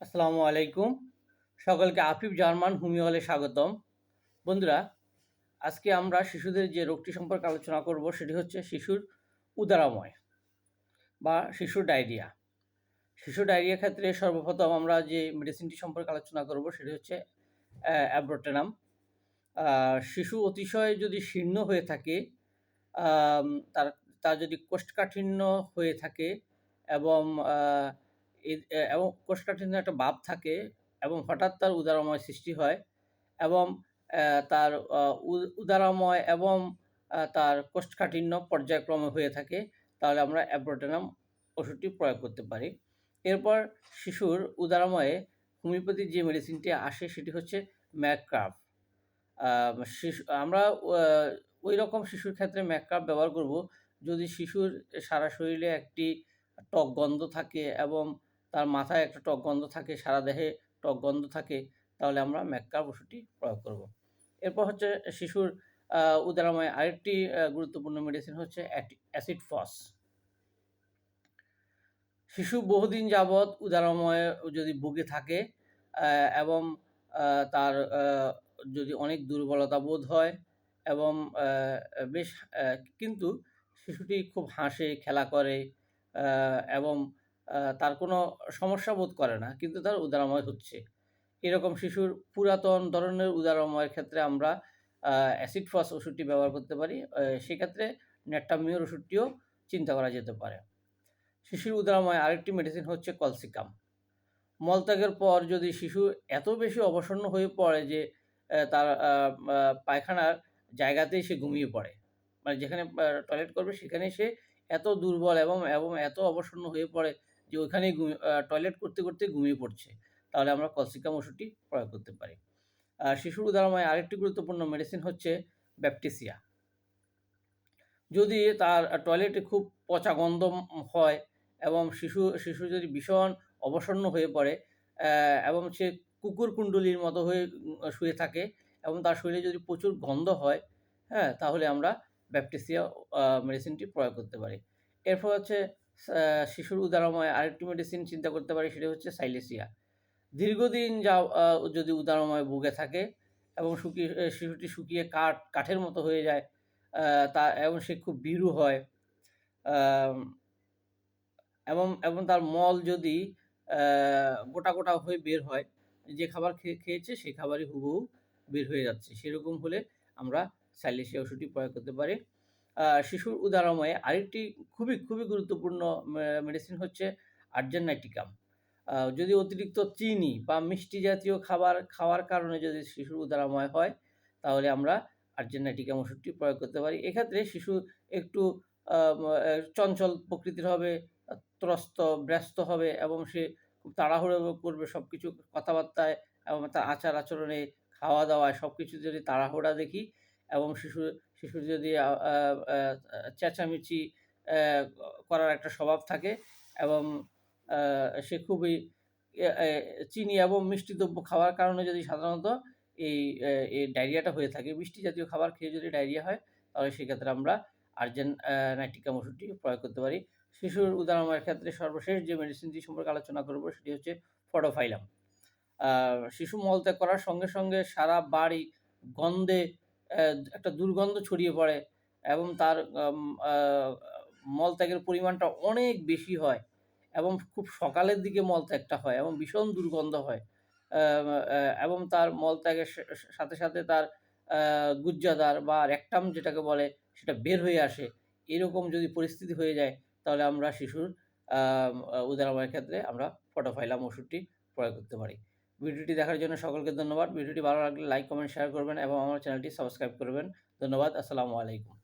আসসালামু আলাইকুম। সকলকে আফিফ জার্মান হোমিও হলে স্বাগতম। বন্ধুরা, আজকে আমরা শিশুদের যে রোগটি সম্পর্কে আলোচনা করব সেটি হচ্ছে শিশুর উদারাময় বা শিশুর ডায়রিয়া। শিশু ডায়রিয়া ক্ষেত্রে সর্বপ্রথম আমরা যে মেডিসিনটি সম্পর্কে আলোচনা করব সেটি হচ্ছে অ্যাব্রোটেনাম শিশু অতিশয় যদি শীর্ণ হয়ে থাকে তার তার যদি কোষ্ঠকাঠিন্য হয়ে থাকে এবং এবং কোষ্ঠকাঠিন্য একটা ভাব থাকে এবং হঠাৎ তার উদারময় সৃষ্টি হয় এবং তার উদারময় এবং তার কোষ্ঠকাঠিন্য পর্যায়ক্রমে হয়ে থাকে, তাহলে আমরা অ্যাব্রোটেনাম ওষুধটি প্রয়োগ করতে পারি। এরপর শিশুর উদারময়ে হোমিওপ্যাথি যে মেডিসিনটি আসে সেটি হচ্ছে ম্যাকক্রাফ শিশু, আমরা ওই রকম শিশুর ক্ষেত্রে ম্যাকক্রাফ ব্যবহার করব যদি শিশুর সারা শরীরে একটি টক গন্ধ থাকে এবং তার মাথায় একটা টক গন্ধ থাকে, সারা দেহে টক গন্ধ থাকে, তাহলে আমরা ম্যাকক্রাফ ওষুধটি প্রয়োগ করব। এরপর হচ্ছে শিশুর উদারময় আরেকটি গুরুত্বপূর্ণ মেডিসিন হচ্ছে অ্যাসিড ফস। শিশু বহুদিন যাবৎ উদারময় যদি ভুগে থাকে এবং তার যদি অনেক দুর্বলতা বোধ হয়, এবং বেশ কিন্তু শিশুটি খুব হাসে, খেলা করে এবং তার কোনো সমস্যা বোধ করে না, কিন্তু তার উদারময় হচ্ছে। এরকম শিশুর পুরাতন ধরনের উদারময়ের ক্ষেত্রে আমরা অ্যাসিড ফস ওষুধটি ব্যবহার করতে পারি সেক্ষেত্রে নেট্টামিওর ওষুধটিও চিন্তা করা যেতে পারে। শিশুর উদারময় আরেকটি মেডিসিন হচ্ছে কলসিকাম মলত্যাগের পর যদি শিশু এত বেশি অবসন্ন হয়ে পড়ে যে তার পায়খানার জায়গাতেই সে ঘুমিয়ে পড়ে মানে যেখানে টয়লেট করবে সেখানে সে এত দুর্বল এবং এবং এত অবসন্ন হয়ে পড়ে যে ওইখানেই টয়লেট করতে করতে ঘুমিয়ে পড়ছে, তাহলে আমরা কলসিকাম ওষুধটি প্রয়োগ করতে পারি। আর শিশুর উদাহরণময় আরেকটি গুরুত্বপূর্ণ মেডিসিন হচ্ছে ব্যাপটিসিয়া যদি তার টয়লেটে খুব পচা গন্ধ হয় এবং শিশু শিশু যদি ভীষণ অবসন্ন হয়ে পড়ে এবং সে কুকুর কুণ্ডলির মতো হয়ে শুয়ে থাকে এবং তার শরীরে যদি প্রচুর গন্ধ হয় হ্যাঁ তাহলে আমরা ব্যাপটিসিয়া মেডিসিনটি প্রয়োগ করতে পারি। এরপর হচ্ছে শিশুর উদারময় আরেকটি মেডিসিন চিন্তা করতে পারি, সেটা হচ্ছে সাইলেসিয়া। দীর্ঘদিন যা যদি উদারময় ভুগে থাকে এবং শুকিয়ে শিশুটি শুকিয়ে কাঠ, কাঠের মতো হয়ে যায় তা, এবং সে খুব ভীরু হয় এবং এবং তার মল যদি গোটা গোটা হয়ে বের হয়, যে খাবার খেয়ে খেয়েছে সেই খাবারই হুবহু বের হয়ে যাচ্ছে। সেরকম হলে আমরা সাইলেসিয়া ওষুধটি প্রয়োগ করতে পারি। শিশুর উদারময়ে আরেকটি খুবই খুবই গুরুত্বপূর্ণ মেডিসিন হচ্ছে আর্জেনাইটিকাম যদি অতিরিক্ত চিনি বা মিষ্টি জাতীয় খাবার খাওয়ার কারণে যদি শিশুর উদারাময় হয়, তাহলে আমরা আর্জেনাইটিকাম ওষুধটি প্রয়োগ করতে পারি। এক্ষেত্রে শিশু একটু চঞ্চল প্রকৃতির হবে, ত্রস্ত, ব্যস্ত হবে এবং সে খুব তাড়াহুড়ো করবে সব কিছু কথাবার্তায় এবং তার আচার আচরণে খাওয়া দাওয়ায় সব কিছু যদি তাড়াহুড়া দেখি এবং শিশু, শিশুর যদি চেঁচামেচি করার একটা স্বভাব থাকে এবং সে খুবই চিনি এবং মিষ্টি দ্রব্য খাওয়ার কারণে যদি সাধারণত এই এই ডায়রিয়াটা হয়ে থাকে, মিষ্টি জাতীয় খাবার খেয়ে যদি ডায়রিয়া হয়, তাহলে সেক্ষেত্রে আমরা আর্জেন নাইট্রিকাম ওষুধটি প্রয়োগ করতে পারি। শিশুর উদাহরণের ক্ষেত্রে সর্বশেষ যে মেডিসিনটি সম্পর্কে আলোচনা করব, সেটি হচ্ছে ফটোফাইলাম। শিশু মলত্যাগ করার সঙ্গে সঙ্গে সারা বাড়ি গন্ধে একটা দুর্গন্ধ ছড়িয়ে পড়ে এবং তার মলত্যাগের পরিমাণটা অনেক বেশি হয় এবং খুব সকালের দিকে মলত্যাগটা হয় এবং ভীষণ দুর্গন্ধ হয়। এবং তার মলত্যাগের সাথে সাথে তার গুজ্জাদার বা রেকটাম যেটাকে বলে সেটা বের হয়ে আসে। এরকম যদি পরিস্থিতি হয়ে যায় তাহলে আমরা শিশুর উদাহরণের ক্ষেত্রে আমরা ফটোফাইলাম ওষুধটি প্রয়োগ করতে পারি। ভিডিওটি দেখার জন্য সকলকে ধন্যবাদ। ভিডিওটি ভালো লাগলে লাইক কমেন্ট শেয়ার করবেন এবং আমার চ্যানেলটি সাবস্ক্রাইব করবেন। ধন্যবাদ, আসসালামু আলাইকুম।